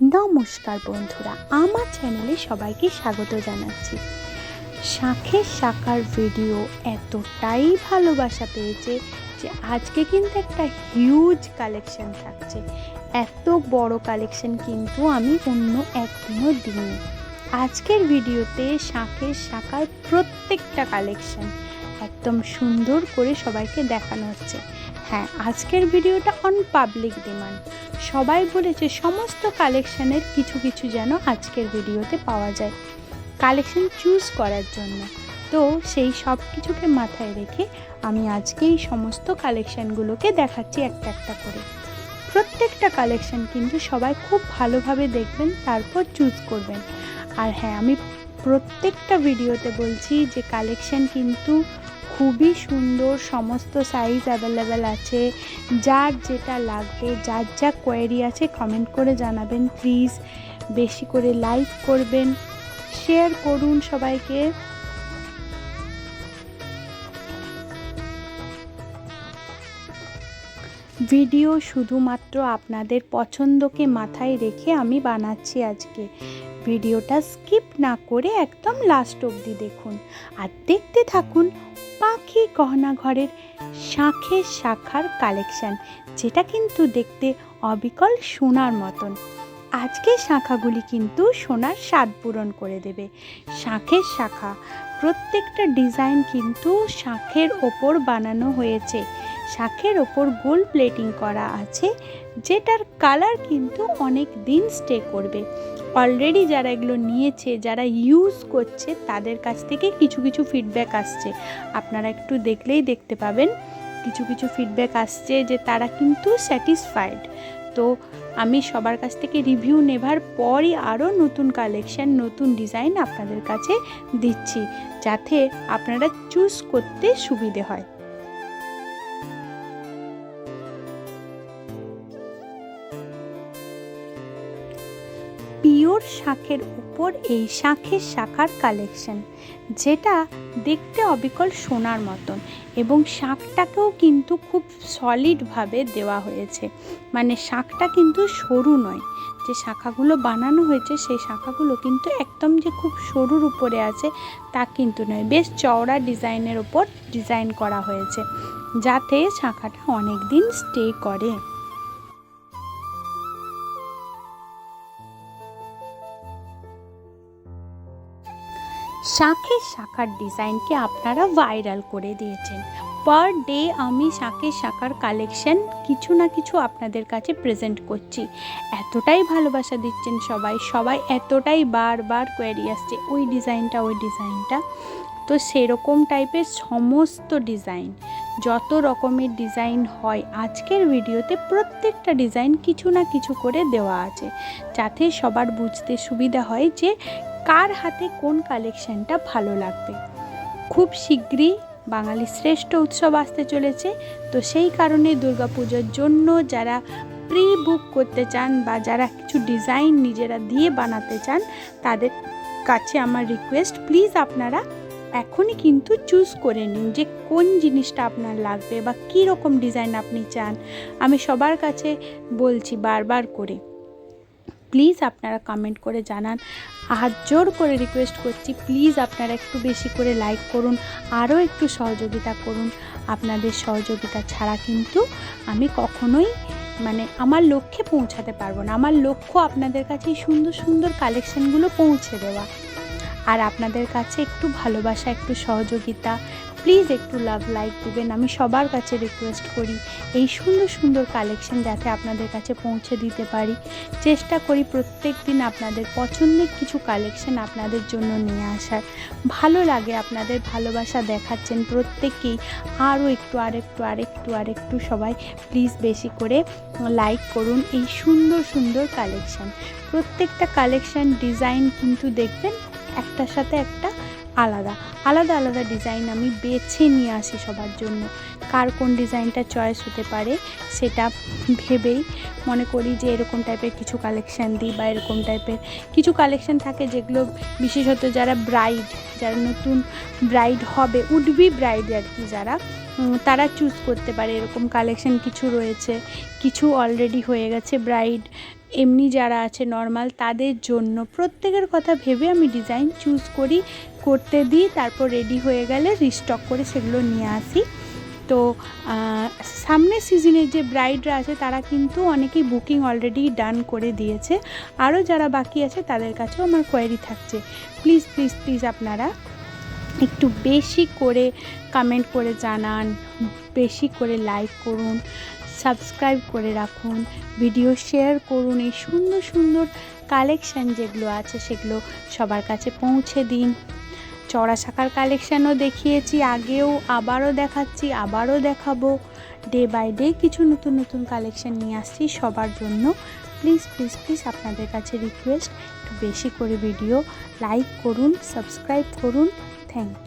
নমস্কার বন্ধুরা, আমার চ্যানেলে সবাইকে স্বাগত জানাচ্ছি। শাঁখের শাখার ভিডিও এতটাই ভালোবাসা পেয়েছে যে আজকে কিন্তু একটা হিউজ কালেকশন থাকছে। এত বড় কালেকশন কিন্তু আমি অন্য একদিনও দিইনি। আজকের ভিডিওতে শাঁখের শাখার প্রত্যেকটা কালেকশন একদম সুন্দর করে সবাইকে দেখানো হচ্ছে। হ্যাঁ আজকের ভিডিওটা অন পাবলিক ডিমান্ড সবাই বলেছে সমস্ত কালেকশানের কিছু কিছু যেন আজকের ভিডিওতে পাওয়া যায়। কালেকশন চুজ করার জন্য। তো সেই সব কিছুকে মাথায় রেখে আমি আজকে এই সমস্ত কালেকশানগুলোকে দেখাচ্ছি একটা একটা করে। প্রত্যেকটা কালেকশন কিন্তু সবাই খুব ভালোভাবে দেখবেন, তারপর চুজ করবেন। আর হ্যাঁ আমি প্রত্যেকটা ভিডিওতে বলছি যে কালেকশন কিন্তু খুবই সুন্দর, সমস্ত সাইজ অ্যাভেলেবেল আছে। যার যেটা লাগবে, যার যা কোয়েরি আছে কমেন্ট করে জানাবেন। প্লিজ বেশি করে লাইক করবেন। শেয়ার করুন সবাইকে। ভিডিও শুধুমাত্র আপনাদের পছন্দকে মাথায় রেখে আমি বানাচ্ছি আজকে। ভিডিওটা স্কিপ না করে একদম লাস্ট অবধি দেখুন। আর দেখতে থাকুন পাখি গহনা ঘরের শাঁখের শাখার কালেকশন যেটা কিন্তু দেখতে অবিকল সোনার মতন। আজকে শাখাগুলি কিন্তু সোনার স্বাদ পূরণ করে দেবে। শাঁখের শাখা, প্রত্যেকটা ডিজাইন কিন্তু শাঁখের ওপর বানানো হয়েছে। শাঁখের ওপর গোল প্লেটিং করা আছে, যেটার কালার কিন্তু অনেক দিন স্টে করবে। অলরেডি যারা এগুলো নিয়েছে, যারা ইউজ করছে, তাদের কাছ থেকে কিছু কিছু ফিডব্যাক আসছে। আপনারা একটু দেখলেই দেখতে পাবেন, কিছু কিছু ফিডব্যাক আসছে যে তারা কিন্তু স্যাটিসফাইড তো আমি সবার কাছ থেকে রিভিউ নেবার পরই আরও নতুন কালেকশান নতুন ডিজাইন আপনাদের কাছে দিচ্ছি, যাতে আপনারা চুজ করতে সুবিধে হয়। পিওর শাঁখের উপর এই শাঁখের শাখার কালেকশন যেটা দেখতে অবিকল সোনার মতন এবং শাঁখটাকেও কিন্তু খুব সলিডভাবে দেওয়া হয়েছে। মানে শাঁখটা কিন্তু সরু নয়। যে শাখাগুলো বানানো হয়েছে, সেই শাখাগুলো কিন্তু একদম যে খুব সরুর উপরে আছে, তা কিন্তু নয়। বেশ চওড়া ডিজাইনের ওপর ডিজাইন করা হয়েছে, যাতে শাখাটা অনেক দিন স্টে করে। শাঁখের শাখার ডিজাইনকে আপনারা ভাইরাল করে দিয়েছেন। পার ডে আমি শাঁখের শাখার কালেকশন কিছু না কিছু আপনাদের কাছে প্রেজেন্ট করছি। এতটাই ভালোবাসা দিচ্ছেন সবাই সবাই এতটাই বারবার কোয়ারি আসছে, ওই ডিজাইনটা ওই ডিজাইনটা। তো সেরকম টাইপের সমস্ত ডিজাইন, যত রকমের ডিজাইন হয়, আজকের ভিডিওতে প্রত্যেকটা ডিজাইন কিছু না কিছু করে দেওয়া আছে। যাতে সবার বুঝতে সুবিধা হয় যে কার হাতে কোন কালেকশনটা ভালো লাগবে? খুব শীঘ্রই বাঙালির শ্রেষ্ঠ উৎসব আসতে চলেছে, তো সেই কারণে দুর্গাপুজোর জন্য যারা প্রি বুক করতে চান বা যারা কিছু ডিজাইন নিজেরা দিয়ে বানাতে চান, তাদের কাছে আমার রিকোয়েস্ট প্লিজ আপনারা এখনই কিন্তু চুজ করে নিন যে কোন জিনিসটা আপনার লাগবে বা কী রকম ডিজাইন আপনি চান। আমি সবার কাছে বলছি বারবার করে প্লিজ আপনারা কমেন্ট করে জানান। হাত জোর করে রিকোয়েস্ট করছি, প্লিজ আপনারা একটু বেশি করে লাইক করুন, আরও একটু সহযোগিতা করুন। আপনাদের সহযোগিতা ছাড়া কিন্তু আমি কখনোই মানে আমার লক্ষ্যে পৌঁছাতে পারব না। আমার লক্ষ্য আপনাদের কাছে সুন্দর সুন্দর কালেকশানগুলো পৌঁছে দেওয়া। আর আপনাদের কাছে একটু ভালোবাসা, একটু সহযোগিতা প্লিজ একটু লাভ লাইক দিবেন। আমি সবার কাছে রিকোয়েস্ট করি এই সুন্দর সুন্দর কালেকশন যাতে আপনাদের কাছে পৌঁছে দিতে পারি। চেষ্টা করি প্রত্যেক দিন আপনাদের পছন্দের কিছু কালেকশন আপনাদের জন্য নিয়ে আসার। ভালো লাগে আপনাদের ভালোবাসা দেখাচ্ছেন প্রত্যেককেই আরও একটু, আরেকটু আরেকটু আরেকটু সবাই প্লিজ বেশি করে লাইক করুন এই সুন্দর সুন্দর কালেকশন প্রত্যেকটা কালেকশন ডিজাইন কিন্তু দেখবেন একটার সাথে একটা আলাদা আলাদা আলাদা ডিজাইন আমি বেছে নিয়ে আসি সবার জন্য। কার কোন ডিজাইনটা চয়েস হতে পারে সেটা ভেবেই মনে করি যে এরকম টাইপের কিছু কালেকশান দিই বা এরকম টাইপের কিছু কালেকশান থাকে যেগুলো বিশেষত যারা ব্রাইড যারা নতুন ব্রাইড হবে উডবি ব্রাইড আর কি যারা তারা চুজ করতে পারে এরকম কালেকশন কিছু রয়েছে। কিছু অলরেডি হয়ে গেছে ব্রাইড এমনি যারা আছে নর্মাল তাদের জন্য প্রত্যেকের কথা ভেবে আমি ডিজাইন চুজ করি। করতে দিই, তারপর রেডি হয়ে গেলে রিস্টক করে সেগুলো নিয়ে আসি। তো সামনের সিজনের যে ব্রাইডরা আছে, তারা কিন্তু অনেকেই বুকিং অলরেডি ডান করে দিয়েছে। আরও যারা বাকি আছে, তাদের কাছেও আমার কোয়ারি থাকছে। প্লিজ প্লিজ প্লিজ আপনারা একটু বেশি করে কমেন্ট করে জানান, বেশি করে লাইক করুন সাবস্ক্রাইব করে রাখুন ভিডিও শেয়ার করুন। এই সুন্দর সুন্দর কালেকশান যেগুলো আছে, সেগুলো সবার কাছে পৌঁছে দিন। চড়া শাখার কালেকশানও দেখিয়েছি, আগেও আবারও দেখাচ্ছি, আবারও দেখাবো। ডে বাই ডে কিছু নতুন নতুন কালেকশান নিয়ে আসছি সবার জন্য। প্লিজ প্লিজ প্লিজ আপনাদের কাছে রিকোয়েস্ট একটু বেশি করে ভিডিও লাইক করুন সাবস্ক্রাইব করুন। Thank you